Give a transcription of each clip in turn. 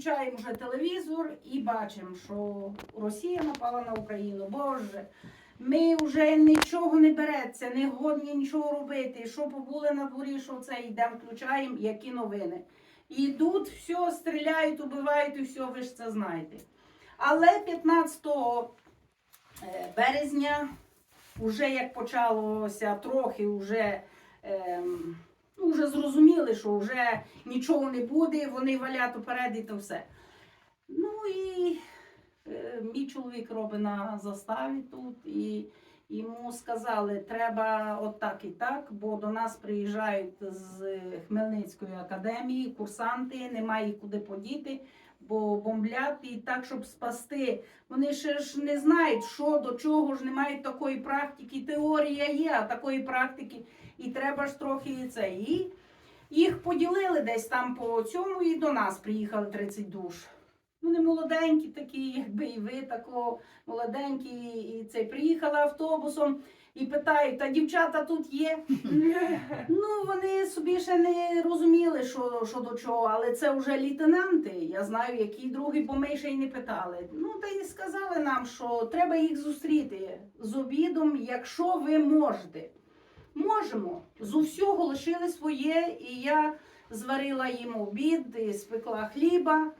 включаємо вже телевізор і бачимо, що Росія напала на Україну. Боже, ми вже нічого не береться, не годні нічого робити. Що побули на дворі, що це йдемо, включаємо, які новини. І йдуть, все, стріляють, убивають і все, ви ж це знаєте. Але 15 е, березня, вже як почалося трохи, вже, ем, ну, вже зрозуміли, що вже нічого не буде, вони валять уперед і то все. Ну і е, мій чоловік робить на заставі тут, і йому сказали, треба отак і так, бо до нас приїжджають з Хмельницької академії курсанти, немає куди подіти, бо бомблять і так, щоб спасти. Вони ще ж не знають, що до чого ж не мають такої практики. Теорія є, а такої практики, і треба ж трохи це. І їх поділили десь там по цьому, і до нас приїхали 30 душ. Вони молоденькі такі, якби і ви тако молоденькі, і це приїхали автобусом і питають, та дівчата тут є. Ну, вони собі ще не розуміли, що, що до чого, але це вже лейтенанти. Я знаю, які другі, бо ми ще й не питали. Ну, та й сказали нам, що треба їх зустріти з обідом, якщо ви можете. Можемо. З усього лишили своє, і я зварила їм обід, і спекла хліба.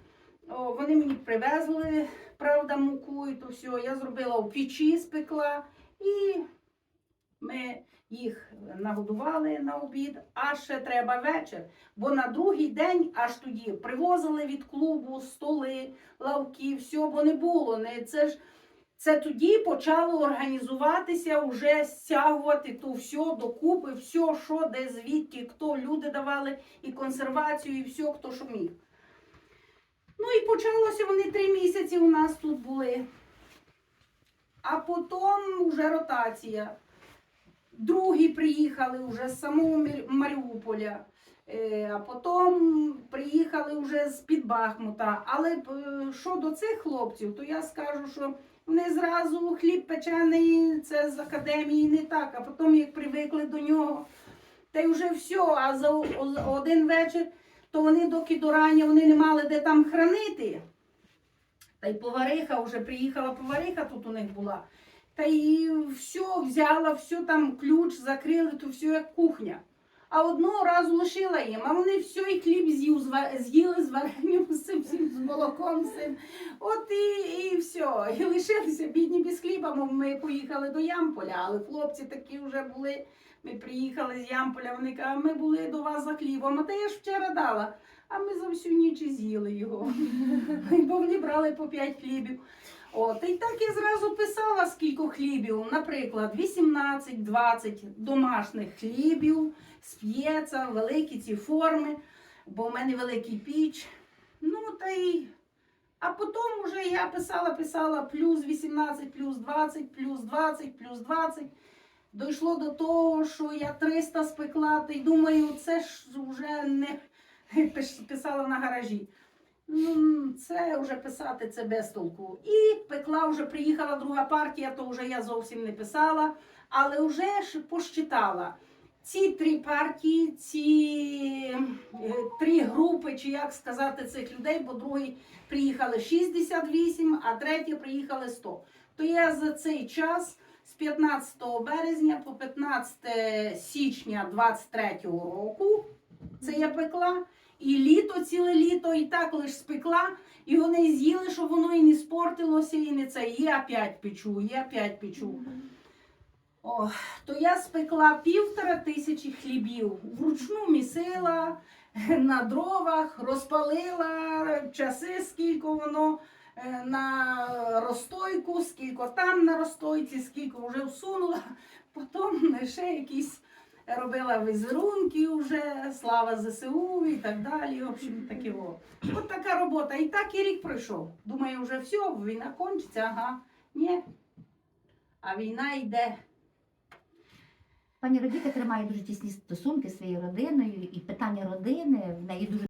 О, вони мені привезли, правда, муку і то все. Я зробила в печі, спекла і ми їх нагодували на обід, а ще треба вечір. Бо на другий день аж тоді привозили від клубу столи, лавки, все, бо не було. Не, це ж це тоді почали організуватися, вже стягувати то все докупи, все, що де звідки, хто люди давали і консервацію, і все, хто що міг. Ну і почалося вони три місяці у нас тут були. А потім вже ротація. Другі приїхали вже з самого Маріуполя, Е, а потім приїхали вже з-під Бахмута. Але е, що до цих хлопців, то я скажу, що вони зразу хліб печений, це з академії не так, а потім як привикли до нього, та й вже все. А за один вечір, то вони доки до рання вони не мали де там хранити. Та й повариха вже приїхала повариха тут у них була. Та й все взяла, все там ключ закрили, то все як кухня. А одного разу лишила їм, а вони все і хліб з'їли з варенням, з молоком. з. От і, і все. І лишилися бідні без хліба. Ми поїхали до Ямполя, але хлопці такі вже були. Ми приїхали з Ямполя, вони кажуть, ми були до вас за хлібом, а та я ж вчора дала. А ми за всю ніч і з'їли його. Бо вони брали по 5 хлібів. От, і так я зразу писала, скільки хлібів. Наприклад, 18-20 домашніх хлібів, сп'ється, великі ці форми, бо в мене великий піч. Ну, та й. А потім вже я писала, писала плюс 18, плюс 20, плюс 20, плюс 20. Дійшло до того, що я 300 спекла, та й думаю, це ж вже не писала на гаражі. Ну, це вже писати це без толку. І пекла вже приїхала друга партія, то вже я зовсім не писала, але вже ж посчитала. Ці три партії, ці е, три групи, чи як сказати цих людей, бо другі приїхали 68, а треті приїхали 100. То я за цей час з 15 березня по 15 січня 23 року це я пекла. І літо, ціле літо, і так лиш спекла, і вони з'їли, щоб воно і не спортилося, і не це. І опять печу, і опять печу. О, то я спекла півтора тисячі хлібів. Вручну місила на дровах, розпалила часи, скільки воно е, на розстойку, скільки там на розстойці, скільки вже всунула. Потім ще якісь робила візерунки вже, слава ЗСУ і так далі. В общем, таке во. От така робота. І так і рік пройшов. Думаю, вже все, війна кончиться, ага. Ні. А війна йде. Пані Родіка тримає дуже тісні стосунки з своєю родиною, і питання родини в неї дуже